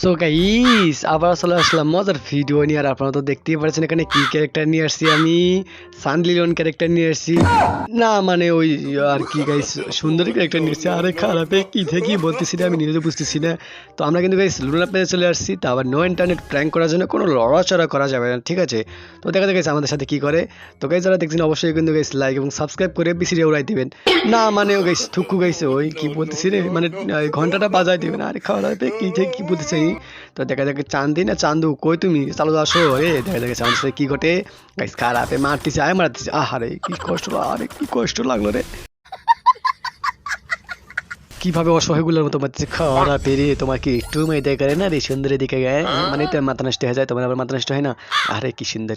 So guys আবার চলে আসলাম মজার ভিডিও নিয়ে আর আপনারা তো দেখতেই পারছেন এখানে কি ক্যারেক্টার নিয়ে আসছি আমি। সানলিলন ক্যারেক্টার নিয়ে আসছি। না মানে ওই, আর কি গাইস সুন্দরী ক্যারেক্টার নিয়ে আসছি। আরে খারাপে, কি থেকে বলতেছি না আমি নিজে বুঝতেছি না। তো আমরা কিন্তু গাইস লুনা পেজে চলে আসছি। তা আবার নো ইন্টারনেট প্র্যাঙ্ক করার জন্য কোনো লড়াচড়া করা যাবে না, ঠিক আছে? তো দেখা যাক আমাদের সাথে কি করে। তো গাইস যারা দেখছেন, অবশ্যই কিন্তু গাইস লাইক এবং সাবস্ক্রাইব করে বিসিরে উড়াই দিবেন। না মানে ও গাইস থুকু গাইছে ওই কি বলতেছি রে মানে ঘন্টাটা বাজাই দিবেন। আরে খাওয়াবে কি থেকে কি বলতেছি তো দেখা যাক, চান্দি না চান্দু, কই তুমি? চালু আসো রে দেখা যাক সাথে কি ঘটে। গাইস খারাপে মারতেছে, আয় মারতেছে। আহারে, কি কষ্ট, আরে, কি কষ্ট লাগল রে। কীভাবে অসহায়গুলোর মতো মারতেছে খাওয়া পেরে তোমার কি একটু মেয়ে দেখা না রে সুন্দরের দিকে গায়ে মানে তো মাথা নষ্ট হয়ে যায় তোমার আবার মাথা নষ্ট হয় না? আরে কি সুন্দর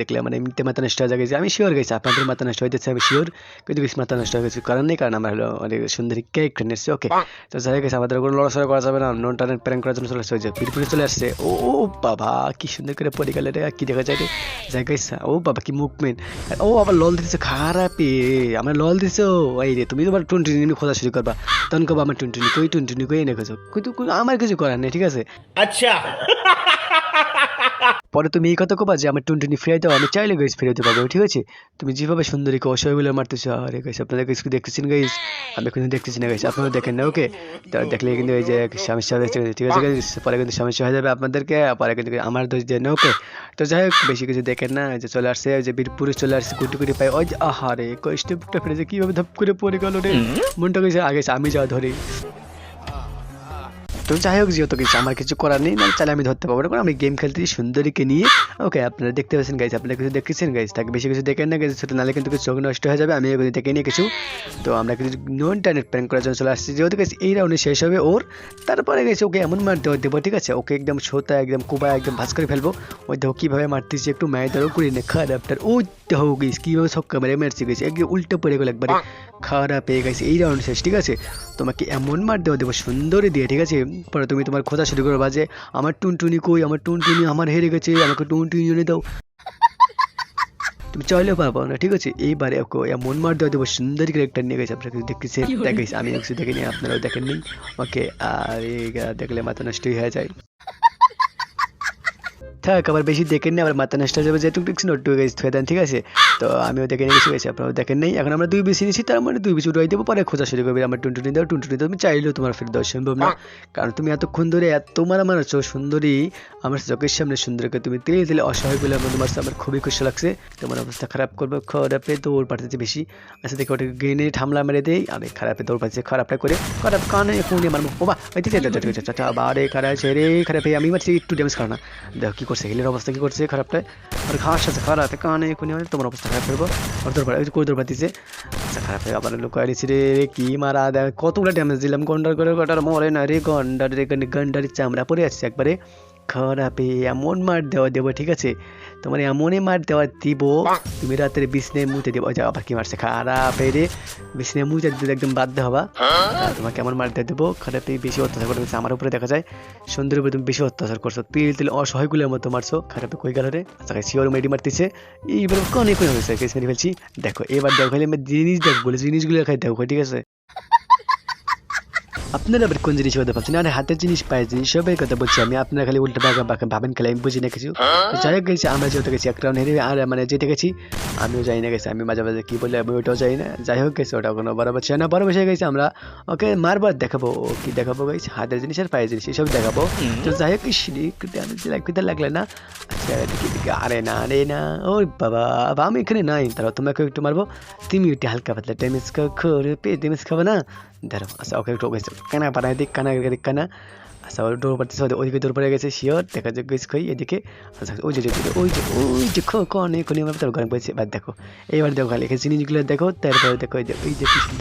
দেখলে মানে এমনিতে মাথা নষ্ট হয়ে যায় আমি শিওর গেছি আপনাদের মাথা নষ্ট হয়ে যাচ্ছে আমি শিওর কিন্তু বেশি মাথা নষ্ট হয়ে গেছে কারণ নেই কারণ আমরা হলো অনেক সুন্দরী ক্যারেক্টার নিয়েছি ওকে তো যাই গেছে আমাদের কোনো লড়াচড়া করা যাবে না নন টানের প্র্যাঙ্ক করার জন্য চলে আসছে যে পিরপুরে চলে আসছে। ও বাবা কি সুন্দর করে পড়ে গেলে রে কি দেখা যায় রে? যাই গেছে ও বাবা কি মুভমেন্ট ও আবার লল দিতেছে খারাপে আমার লল দিছো এই রে তুমি তোমার টুনটুনি নিয়ে খোঁজা শুরু করবা? তখন কব আমার টুনটুনি কই টুনটুনি কই এনে গেছো কই তো আমার কিছু করার নেই ঠিক আছে? আচ্ছা। পরে তুমি এই কথা কবা যে আমার টুনটুনি ফিরাই দাও আমি চাইলে গাইস ফিরাইতে পারব ঠিক আছে? তুমি যেভাবে সুন্দরীকে বলে মারতেছো আরে গাইস আপনারা গাইস দেখতেছেন গাইস আমি কিন্তু দেখতেছি না গাইস আপনারা দেখেন না ওকে দেখলে কিন্তু এই যে সমস্যা হয়ে ঠিক আছে গাইস পরে কিন্তু সমস্যা হয়ে যাবে আপনাদেরকে পরে কিন্তু আমার দোষ দিয়ে না ওকে তো যাই হোক বেশি কিছু দেখেন না যে চলে আসছে যে বীরপুরে চলে আসছে কুটি কুটি পাই ওই যে আহারে কষ্টটা ফেলেছে কীভাবে ধপ করে পড়ে গেল রে? মনটা গেছে আগে আমি যা ধরি। তো যাই হোক যেহেতু কিছু আমার কিছু করার নেই। মানে চাইলে আমি ধরতে পারব না। কারণ আমি গেম খেলতে সুন্দরীকে নিয়ে। ওকে আপনারা দেখতে পাচ্ছেন গাইজ আপনারা কিছু দেখতেছেন? গাইজ তাকে বেশি কিছু দেখেন না গেছে সেটা নাহলে কিন্তু কিছু চোখ নষ্ট হয়ে যাবে। আমি এগুলো দেখে নিয়ে কিছু। তো আমরা কিছু নো ইন্টারনেট প্র্যাঙ্ক করার জন্য চলে আসছি। যেহেতু গেছে এই রাউন্ডে শেষ হবে ওর। তারপরে গেছে ওকে এমন মার দেবো ঠিক আছে? ওকে একদম সোতা একদম কুবা একদম ভাস করে ফেলব। ওই দেখো কীভাবে মারতেছি একটু মায়ের মায়েদেরও করি না খারাপটার ও দেখো গেছি কীভাবে ছক্কা মেরে মেরেছি গেছি একদম উল্টো পড়ে গেলো একবারে। খারাপ পেয়ে গেছে এই রাউন্ড শেষ ঠিক আছে? তোমাকে এমন মার দেওয়া দেবো সুন্দরী দিয়ে ঠিক আছে? পরে তুমি তোমার খোঁজা শুরু করবা যে আমার টুনটুনি কই? আমার টুনটুনি আমার হেরে গেছে আমাকে টুনটুনি এনে দাও। তুমি চাইলেও পারব না ঠিক আছে? এইবারে এমন মার দেওয়া দেবো সুন্দরী ক্যারেক্টার নিয়ে গেছে আপনারা কিছু দেখতেছে দেখাইছে আমি কিছু দেখিনি আপনারাও দেখেননি। ওকে আর এই দেখলে মাথা নষ্টই হয়ে যায়। থাক আবার বেশি দেখেন না আবার মাথা নষ্ট হয়ে যাবে যেটুকু দেখছি নোটটুকু গেছি থুয়ে দেন ঠিক আছে? তো আমিও দেখে নিয়ে গেছি, আপনারাও দেখেন নেই। এখন আমরা দুই বেশি নিয়েছি তার মানে দুই বেশি উড়াই দেবো, পরে খোঁজা শুরু করবে। আমার টুনটুনি দাও টুনটুনি দাও, তুমি চাইলেও তোমার ফেরত দেওয়া সম্ভব না। কারণ তুমি এতক্ষণ ধরে এত মারা মারাচ্ছ সুন্দরী। আমার চোখের সামনে সুন্দরীকে তুমি তেলে তেলে অসহায় বলে আমার তোমার আমার খুবই খুশি লাগছে। তোমার অবস্থা খারাপ করবে, খারাপে দৌড় পাঠাতে বেশি। আচ্ছা দেখে, ওটাকে গেনে ঠামলা মেরে দেই, আমি খারাপে দৌড় পাচ্ছি, খারাপটা করে। খারাপ কানে ফোনে মারবো। ও বা ওই ঠিক আছে বারে খারাপ রে খারাপ, আমি মারছি, একটু ড্যামেজ খাও না। দেখো, কি করছে হিলের অবস্থা কি করছে খারাপটা আর ঘাস আছে, খারাপ কানে কোনে তোমার অবস্থা খারাপ করব? আর দৌড় পাড়া করে দৌড় দিছে? আচ্ছা খারাপ হয়ে আবার লোক আনিছি রে রে, কি মারা দেখ কতগুলো ড্যামেজ দিলাম, গন্ডার করে কটার মরে না রে, গন্ডার রে গন্ডার চামড়া পরে আসছে একবারে। খারাপে এমন মার দেওয়া দেবো ঠিক আছে? তোমার এমনই মার দেওয়া দিব তুমি রাতের বিছনে মুতে দেবো। যে আবার কি মারছে? খারাপে রে বিছনে মুতে দিলে একদম বাধ্য হবা। তোমাকে এমন মার দিয়ে দেবো খারাপে বেশি অত্যাচার করে আমার উপরে দেখা যায় সুন্দর উপরে তুমি বেশি অত্যাচার করছ। তিল তিল অসহায়গুলোর মতো মারছো খারাপে কই গেল রে? আচ্ছা শিওর মেডি মারতেছে। এইবার কোনে হয়েছে? কেস মেরে ফেলছি। দেখো এবার দেখো জিনিস দেখো বলে জিনিসগুলো খাই দেখো ঠিক আছে? আপনারা আবার কোন জিনিস কথা ভাবছেন আরে হাতের জিনিস পায়ের জিনিস সবের কথা বলছি আমি। আপনারা খালি উল্টো বাঁকা বাঁকা ভাবেন খালি আমি বুঝি না কিছু। যাই হোক গেছি আমরা যেহেতু গেছি এক রাউন্ড হেরে আর মানে যেতে গেছি আমিও যাই না গেছি আমি মাঝে মাঝে কি বলে আমি ওটাও যাই না। যাই হোক গেছি ওটা কোনো বড় বাচ্চা না। বড় বসে গেছি আমরা ওকে মারবার দেখাবো ও কি দেখাবো গেছি হাতের জিনিস আর পায়ের জিনিস এসব দেখাবো। তো যাই হোক সিঁড়ি লাগলে না। আচ্ছা আরে না আরে না। ও বাবা আমি এখানে নাই। দাঁড়াও তোমাকে একটু মারবো। তুমি একটু হালকা পাতলা ড্যামেজ করে পেয়ে ড্যামেজ খাবে না? দাঁড়াও আচ্ছা ওকে একটু কানা বানায় দিক, কানা দিক কানা। আচ্ছা ওর ডোর ওদিকে দৌড় পড়ে গেছে শিওর দেখা যাক গেছে কই, এদিকে। আচ্ছা ওই যে ওই যে ওই যে, ওই কনে কোনে আমার বসে এবার দেখো। এবার দেখো, খালি জিনিসগুলো দেখো, তারপরে দেখো, এই যে ওই যে পিছন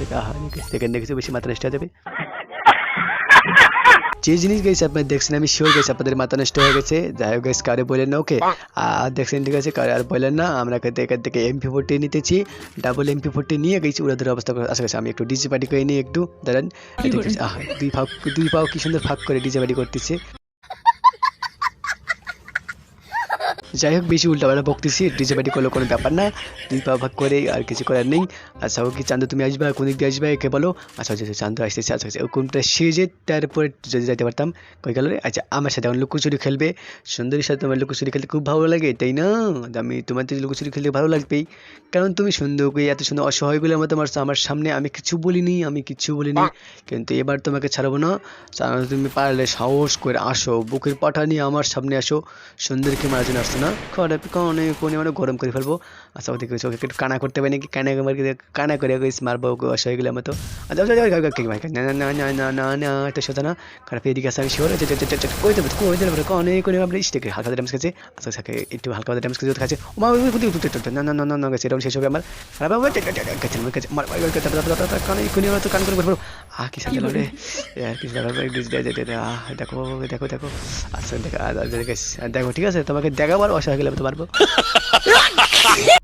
থেকে দেখেছি, বেশি মাত্রা স্টার্ট যাবে। যে জিনিস গেছে আপনার দেখছেন আমি শিওর গেছি আপনাদের মাথা নষ্ট হয়ে গেছে। যাই হোক গেছে কারে বললেন না ওকে আর দেখছেন ঠিক আছে? কারে আর বললেন না আমরা এখান থেকে এমপি ফোরটি নিতেছি ডাবল এমপি ফোরটি নিয়ে গেছি ওরা ধরে অবস্থা করে আশা করছি আমি একটু ডিজে পার্টি করে নিই একটু দাঁড়ান। দুই ফাঁক দুই পাও কি সুন্দর ফাঁক করে ডিজে পার্টি করতেছে। যাই হোক, বেশি উল্টাপাল্টা বকতেছি। ডিজে করলে, কোনো ব্যাপার না। দুই পা ভাগ করে আর কিছু করার নেই। আচ্ছা ও কি চান্দু, তুমি আসবে কোন দিক দিয়ে আসবে, একে বলো। আচ্ছা আচ্ছা চান্দু আসতেছে আচ্ছা আচ্ছা কোনটা সেজে তারপরে যদি যাইতে পারতাম, কই গেল আচ্ছা আমার সাথে এখন লুকোচুরি খেলবে। সুন্দরীর সাথে তোমার লুকোচুরি খেলতে খুব ভালো লাগে, তাই না? আমি তোমার তো লুকোচুরি খেলতে ভালো লাগবেই। কারণ তুমি সুন্দর করে এত সুন্দর অসহায়গুলো মতো আমার আমার সামনে আমি কিছু বলিনি, আমি কিছু বলিনি। কিন্তু এবার তোমাকে ছাড়বো না। তুমি পারলে সাহস করে আসো, বুকের পাঠা নিয়ে আমার সামনে আসো। সুন্দরীকে মারার জন্য আসতো না খারাপ কারণে কোনে মানে গরম করে ফেলব আচ্ছা ওদিকে ওকে একটু কানা করতে পারি নাকি কানা করে কানা করে মারবো ওকে অসহায়গুলো মতো আচ্ছা আচ্ছা, আচ্ছা, আচ্ছা, আচ্ছা, না না না না না না এটা সোজা না খারাপ এদিকে আসে আমি শিওর কই দেবো কই দেবো অনেক করে আমরা স্টেকে হালকা ড্যামেজ খাচ্ছে আচ্ছা আচ্ছা একটু হালকা ড্যামেজ খাচ্ছে খাচ্ছে মা না না না না না গেছে এরকম শেষ হবে আমার খারাপ হবে গেছে মার কান এক্ষুনি আমার তো কান করে বলব আহ কি সাথে রে আর কি আহ দেখো দেখো দেখো আচ্ছা আ, আ, দেখো, দেখো ঠিক আছে তোমাকে দেখাবো আর অসহায় গেলে পারব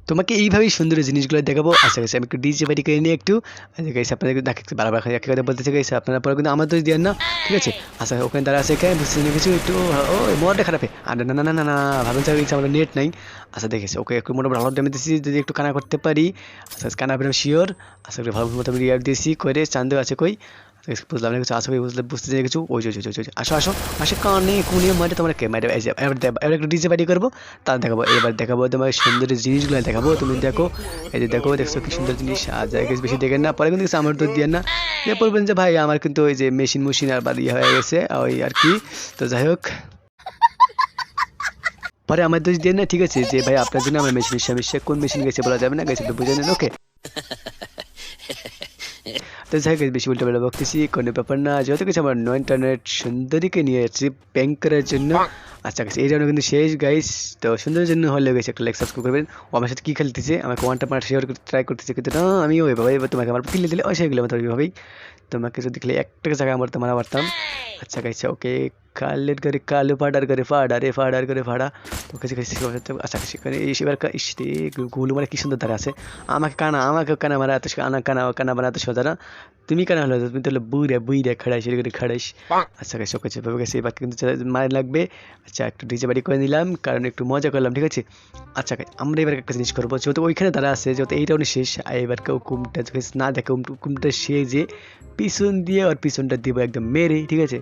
তোমাকে এইভাবেই সুন্দর জিনিসগুলো দেখাবো। আচ্ছা গেছে আমি একটু ডিজে বাড়ি করে নিয়ে একটু। আচ্ছা গেছে আপনাদের দেখে বারবার একটা কথা বলতেছে গেছে আপনারা পরে কিন্তু আমার তো দেন না ঠিক আছে? আচ্ছা ওখানে দাঁড়া আছে এখানে বুঝতে কিছু একটু ও মোটটা খারাপ আর না না না না না ভাবেন চাই আমার নেট নাই। আচ্ছা দেখেছি ওকে একটু মোটামুটি ভালো ড্যামেজ দিয়েছি যদি একটু কানা করতে পারি। আচ্ছা কানা পেলাম শিওর আশা একটু ভালো মতো আমি রিয়ার দিয়েছি করে চান্দু আছে কই? আচ্ছা, বুঝলাম না কিছু আসো বুঝতে বুঝতে চাই কিছু। ওই ওই ওই আসো আসো। আসে কানে কুনিয়ে মারে, তোমার কে মারে? এবার একটু ডিজে পার্টি করব তার দেখাবো। এবার দেখাবো তোমার সুন্দর জিনিসগুলো, দেখাবো। তুমি দেখো, এই যে দেখো, দেখছ কি সুন্দর জিনিস। আর জায়গা বেশি দেখেন না, পরে কিন্তু কিছু আমার তো দিয়ে না। যে বলবেন যে, ভাই, আমার কিন্তু ওই যে মেশিন মেশিন আর বাদ ইয়ে হয়ে গেছে, ওই আর কি। তো যাই হোক। পরে আমার দোষ দিয়ে না, ঠিক আছে, যে ভাই, আপনার জন্য আমার মেশিনের সমস্যা কোন মেশিন গেছে বলা যাবে না, গেছে তো বুঝে নেন ওকে তো যাই হোক বেশি উল্টো বেলা বকতেছি কোনো ব্যাপার না। যত কিছু আমার নয় ইন্টারনেট সুন্দরীকে নিয়ে যাচ্ছি ব্যাংক করার জন্য। আচ্ছা এই জন্য কিন্তু শেষ গাইস তো সুন্দরের জন্য হলে গেছে একটা লাইক সাবস্ক্রাইব করবেন। ও আমার সাথে কী খেলতেছে আমাকে ওয়ানটা পার্ট শেয়ার করতে ট্রাই করতেছে কিন্তু না আমি ওইভাবে এবার তোমাকে আমার কিলে দিলে ওই সেগুলো আমার ওইভাবেই তোমাকে যদি খেলে একটা জায়গায় আমার তোমার পারতাম আচ্ছা গাইছে ওকে কালের করে কালো ফাডার করে ফাডা রে ফাডার করে ফাডা তো কাছে কাছে আচ্ছা কাছে করে এই সেবার ইসতে গুলো মানে কি সুন্দর তারা আছে আমাকে কানা আমাকে কানা মারা এত কানা কানা কানা বানা এত সোজা না তুমি কেন হলো তুমি তাহলে বুইরে বুইরে খাড়াইস এর করে খাড়াইস আচ্ছা কাছে ওকে ভাবে গেছে এবার কিন্তু মায়ের লাগবে আচ্ছা একটু ডিজে বাড়ি করে নিলাম কারণ একটু মজা করলাম ঠিক আছে আচ্ছা আমরা এবার একটা জিনিস করব যেহেতু ওইখানে তারা আছে যেহেতু এই রাউন্ডে শেষ আর এবার কেউ কুমটা না দেখে কুমটা সে যে পিছন দিয়ে আর পিছনটা দিব একদম মেরে ঠিক আছে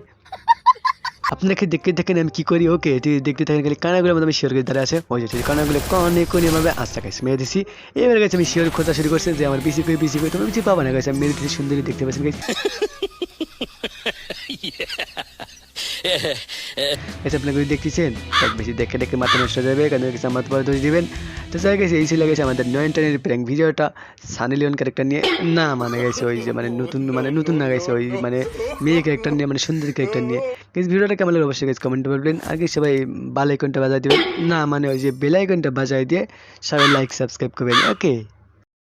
আপনাকে দেখতে দেখেন আমি কি করি? ওকে দেখতে থাকেন খালি কানাগুলো আমি শিওর করে দাঁড়া আছে। ওই যে কানাগুলো কনে কনে ভাবে আস্তে কাছে মেরে দিছি। এবার গেছে আমি শিওর খোঁজা শুরু করছে যে আমার বেশি করে বেশি করে তুমি কিছু পাবা না গেছে আমি মেরে দিচ্ছি, সুন্দরী দেখতে পাচ্ছেন guys। আচ্ছা আপনাকে দেখতেছেন? তার বেশি দেখে দেখে মাথা নষ্ট হয়ে যাবে কারণ কিছু আমার পরে দোষ দিবেন। তো যাই গেছে এই ছিল গেছে আমাদের নয়ন টেনের প্র্যাঙ্ক ভিডিওটা। সানি লিওন ক্যারেক্টার নিয়ে, না মানে গেছে ওই যে মানে নতুন মানে নতুন না গেছে ওই মানে মেয়ে ক্যারেক্টার নিয়ে মানে সুন্দর ক্যারেক্টার নিয়ে। কিন্তু ভিডিওটা কেমন লাগল অবশ্যই কমেন্ট বলবেন। আগে সবাই বেল আইকনটা বাজাই দিবেন। না মানে ওই যে বেল আইকনটা বাজাই দিয়ে সবাই লাইক সাবস্ক্রাইব করবেন। ওকে